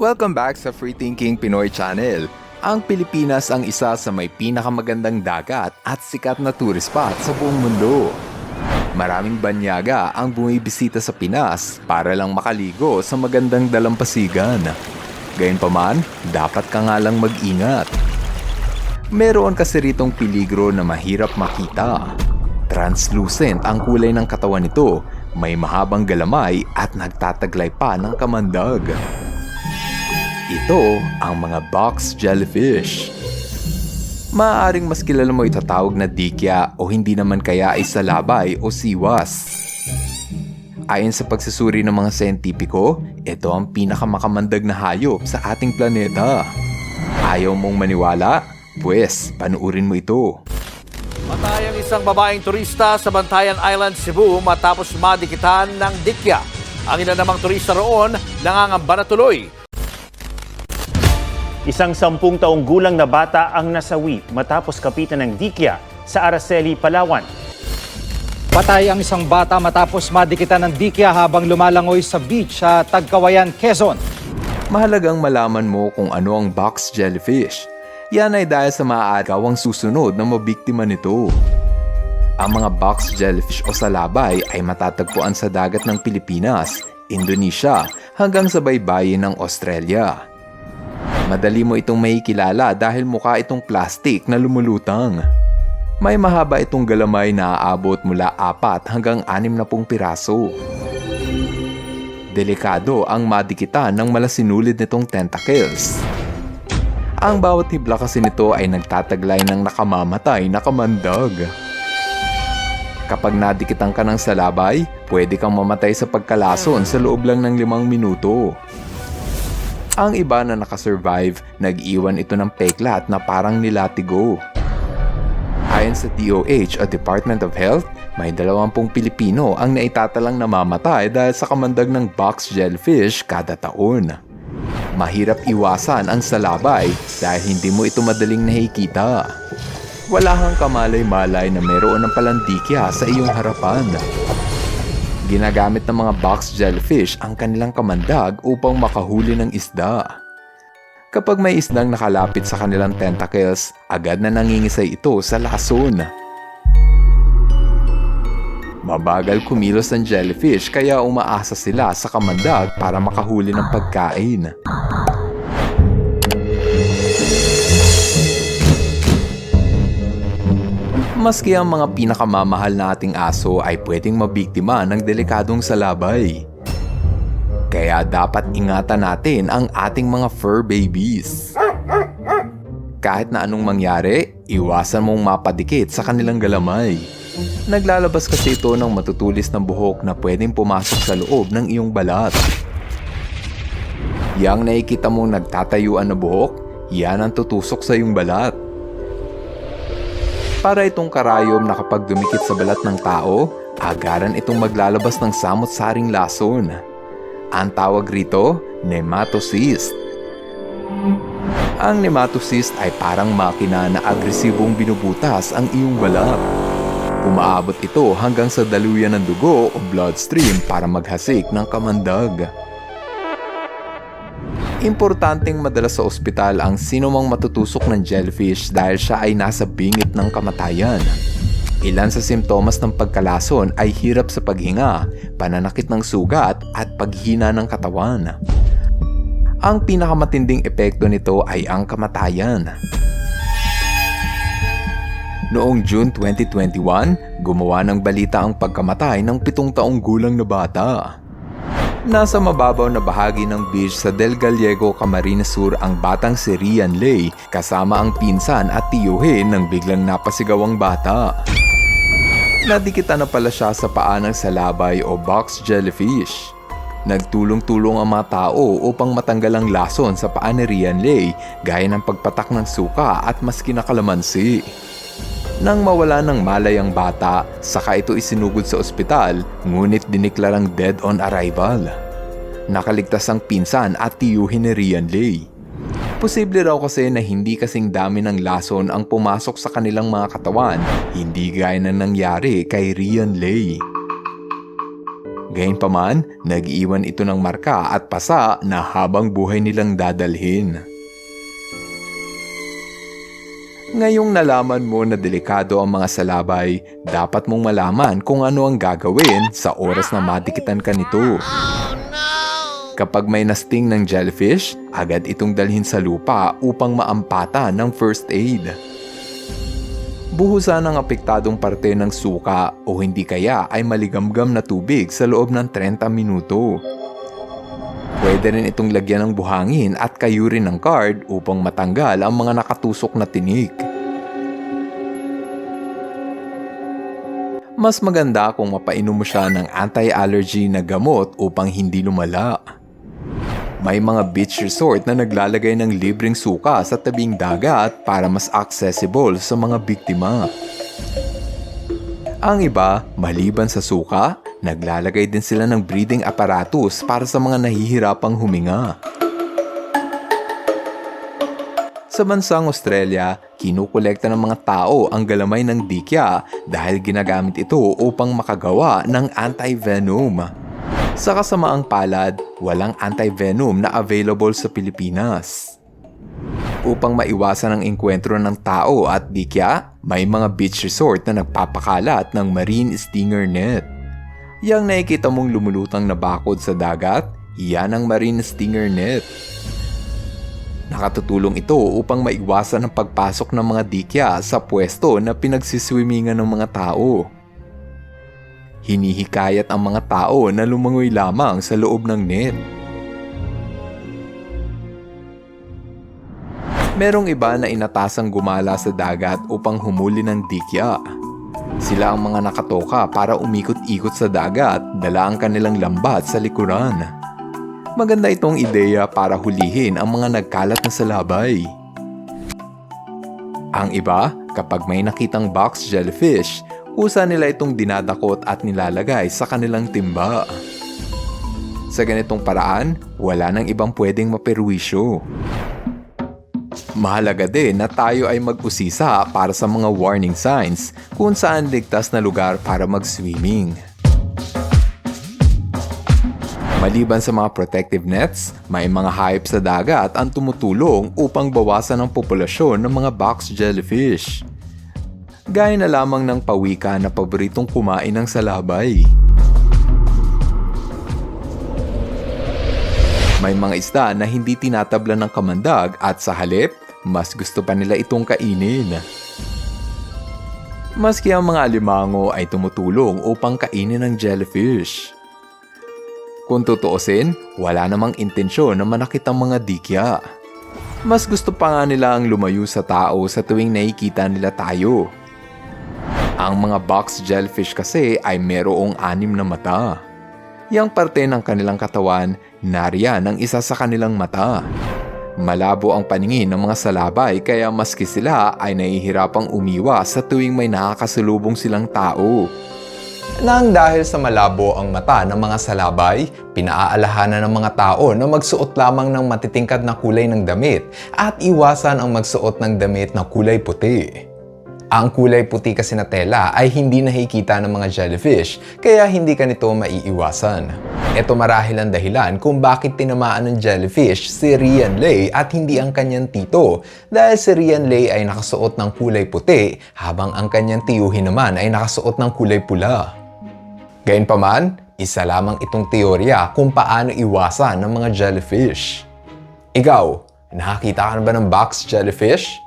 Welcome back sa Free Thinking Pinoy Channel. Ang Pilipinas ang isa sa may pinakamagandang dagat at sikat na tourist spot sa buong mundo. Maraming banyaga ang bumibisita sa Pinas para lang makaligo sa magandang dalampasigan. Gayunpaman, dapat ka nga lang mag-ingat. Meron kasi ritong peligro na mahirap makita. Translucent ang kulay ng katawan nito, may mahabang galamay at nagtataglay pa ng kamandag. Ito ang mga box jellyfish. Maaaring mas kilala mo itatawag na dikya o hindi naman kaya ay salabay o siwas. Ayon sa pagsusuri ng mga sentipiko, ito ang pinakamakamandag na hayop sa ating planeta. Ayaw mong maniwala? Pwes, panuurin mo ito. Patay ang isang babaeng turista sa Bantayan Island, Cebu matapos madikitan ng dikya. Ang ina namang turista roon nangangamba na tuloy. Isang sampung taong gulang na bata ang nasawi matapos kapitan ng dikya sa Araceli, Palawan. Patay ang isang bata matapos madikitan ng dikya habang lumalangoy sa beach sa Tagkawayan, Quezon. Mahalagang malaman mo kung ano ang box jellyfish. Yan ay dahil sa maaagaw ang susunod na mabiktima nito. Ang mga box jellyfish o salabay ay matatagpuan sa dagat ng Pilipinas, Indonesia hanggang sa baybayin ng Australia. Madali mo itong makikilala dahil mukha itong plastic na lumulutang. May mahaba itong galamay na aabot mula 4 hanggang 6 na pung piraso. Delikado ang madikitan ng malasinulid nitong tentacles. Ang bawat hibla kasi nito ay nagtataglay ng nakamamatay na kamandag. Kapag nadikitan ka ng salabay, pwede kang mamatay sa pagkalason sa loob lang ng limang minuto. Ang iba na nakasurvive, nag-iwan ito ng peklat na parang nilatigo. Ayon sa DOH o Department of Health, may 20 Pilipino ang naitatalang namamatay dahil sa kamandag ng box jellyfish kada taon. Mahirap iwasan ang salabay dahil hindi mo ito madaling nakikita. Wala kang kamalay-malay na mayroon ng palandikya sa iyong harapan. Ginagamit ng mga box jellyfish ang kanilang kamandag upang makahuli ng isda. Kapag may isdang nakalapit sa kanilang tentacles, agad na nangingisay ito sa lason. Mabagal kumilos ang jellyfish kaya umaasa sila sa kamandag para makahuli ng pagkain. Maski ang mga pinakamamahal na ating aso ay pwedeng mabiktima ng delikadong salabay. Kaya dapat ingatan natin ang ating mga fur babies. Kahit na anong mangyari, iwasan mong mapadikit sa kanilang galamay. Naglalabas kasi ito ng matutulis ng buhok na pwedeng pumasok sa loob ng iyong balat. Yang nakikita mong nagtatayuan na buhok, yan ang tutusok sa iyong balat. Para itong karayom na kapag dumikit sa balat ng tao, agaran itong maglalabas ng samot-saring lason. Ang tawag rito, nematocyst. Ang nematocyst ay parang makina na agresibong binubutas ang iyong balat. Umaabot ito hanggang sa daluyan ng dugo o bloodstream para maghasik ng kamandag. Importanteng madala sa ospital ang sinumang matutusok ng jellyfish dahil siya ay nasa bingit ng kamatayan. Ilan sa simptomas ng pagkalason ay hirap sa paghinga, pananakit ng sugat at paghina ng katawan. Ang pinakamatinding epekto nito ay ang kamatayan. Noong June 2021, gumawa ng balita ang pagkamatay ng pitong taong gulang na bata. Nasa mababaw na bahagi ng beach sa Del Gallego, Camarines Sur ang batang si Rian Lay kasama ang pinsan at tiyuhin nang biglang napasigaw ang bata. Nadikita na pala siya sa paa ng salabay o box jellyfish. Nagtulong-tulong ang mga tao upang matanggal ang lason sa paa ni Rian Lay gaya ng pagpatak ng suka at maski na kalamansi. Nang mawala ng malay ang bata, saka ito isinugod sa ospital, ngunit diniklarang dead on arrival. Nakaligtas ang pinsan at tiyuhin ni Rian Lay. Posible raw kasi na hindi kasing dami ng lason ang pumasok sa kanilang mga katawan, hindi gaya na nangyari kay Rian Lay. Gayunpaman, nag-iwan ito ng marka at pasa na habang buhay nilang dadalhin. Ngayong nalaman mo na delikado ang mga salabay, dapat mong malaman kung ano ang gagawin sa oras na madikitan ka nito. Kapag may nasting ng jellyfish, agad itong dalhin sa lupa upang maampata ng first aid. Buhusan ang apektadong parte ng suka o hindi kaya ay maligamgam na tubig sa loob ng 30 minuto. Pwede rin itong lagyan ng buhangin at kayurin ng card upang matanggal ang mga nakatusok na tinik. Mas maganda kung mapainom mo siya ng anti-allergy na gamot upang hindi lumala. May mga beach resort na naglalagay ng libreng suka sa tabing dagat para mas accessible sa mga biktima. Ang iba, maliban sa suka, naglalagay din sila ng breathing apparatus para sa mga nahihirapang huminga. Sa bansang Australia, kinukolekta ng mga tao ang galamay ng dikya dahil ginagamit ito upang makagawa ng anti-venom. Sa kasamaang palad, walang anti-venom na available sa Pilipinas. Upang maiwasan ang engkwentro ng tao at dikya, may mga beach resort na nagpapakalat ng marine stinger net. Yang nakikita mong lumulutang na bakod sa dagat, iyan ang marine stinger net. Nakatutulong ito upang maiwasan ang pagpasok ng mga dikya sa pwesto na pinagsiswimmingan ng mga tao. Hinihikayat ang mga tao na lumangoy lamang sa loob ng net. Merong iba na inatasang gumala sa dagat upang humuli ng dikya. Sila ang mga nakatoka para umikot-ikot sa dagat, dala ang kanilang lambat sa likuran. Maganda itong ideya para hulihin ang mga nagkalat na salabay. Ang iba, kapag may nakitang box jellyfish, kusa nila itong dinadakot at nilalagay sa kanilang timba. Sa ganitong paraan, wala nang ibang pwedeng maperwisyo. Mahalaga din na tayo ay mag-usisa para sa mga warning signs kung saan ligtas na lugar para mag-swimming. Maliban sa mga protective nets, may mga hayop sa dagat ang tumutulong upang bawasan ang populasyon ng mga box jellyfish. Gaya na lamang ng pawika na paboritong kumain ng salabay. May mga isda na hindi tinatabla ng kamandag at sa halip, mas gusto pa nila itong kainin. Maski ang mga alimango ay tumutulong upang kainin ng jellyfish. Kung tutuusin, wala namang intensyon na manakit ang mga dikya. Mas gusto pa nga nila ang lumayo sa tao sa tuwing nakikita nila tayo. Ang mga box jellyfish kasi ay merong anim na mata. Yang parte ng kanilang katawan, nariyan ang isa sa kanilang mata. Malabo ang paningin ng mga salabay kaya maski sila ay nahihirapang umiwa sa tuwing may nakakasalubong silang tao. Nang dahil sa malabo ang mata ng mga salabay, pinaaalahanan ng mga tao na magsuot lamang ng matitingkad na kulay ng damit at iwasan ang magsuot ng damit na kulay puti. Ang kulay puti kasi na tela ay hindi nakikita ng mga jellyfish, kaya hindi ka nito maiiwasan. Ito marahil ang dahilan kung bakit tinamaan ng jellyfish si Rian Lei at hindi ang kanyang tito, dahil si Rian Lei ay nakasuot ng kulay puti, habang ang kanyang tiyuhin naman ay nakasuot ng kulay pula. Gayunpaman, isa lamang itong teorya kung paano iwasan ng mga jellyfish. Ikaw, nakakita ka na ba ng box jellyfish?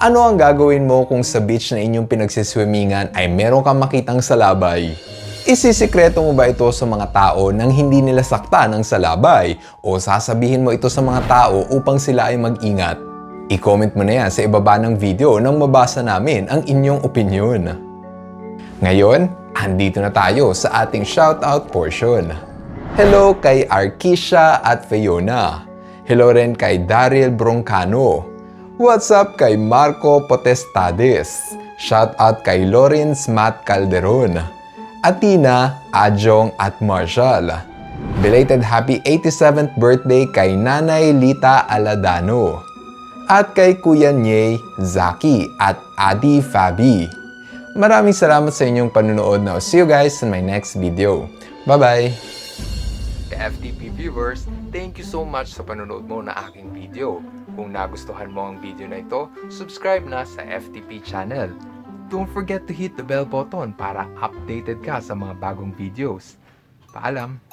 Ano ang gagawin mo kung sa beach na inyong pinagsiswimmingan ay meron kang makitang salabay? Isisikreto mo ba ito sa mga tao nang hindi nila sakta ng salabay? O sasabihin mo ito sa mga tao upang sila ay mag-ingat? I-comment mo na yan sa ibaba ng video nang mabasa namin ang inyong opinion. Ngayon, andito na tayo sa ating shoutout portion. Hello kay Arkisha at Fiona. Hello rin kay Daryl Broncano. What's up kay Marco Potestades? Shout out kay Lawrence Matt Calderon. Atina, Ajong at Marshall. Belated happy 87th birthday kay Nanay Lita Aladano. At kay Kuya Nye, Zaki at Adi Fabi. Maraming salamat sa inyong panunood na. See you guys in my next video. Bye-bye! FTP viewers, thank you so much sa panonood mo na aking video. Kung nagustuhan mo ang video na ito, subscribe na sa FTP channel. Don't forget to hit the bell button para updated ka sa mga bagong videos. Paalam!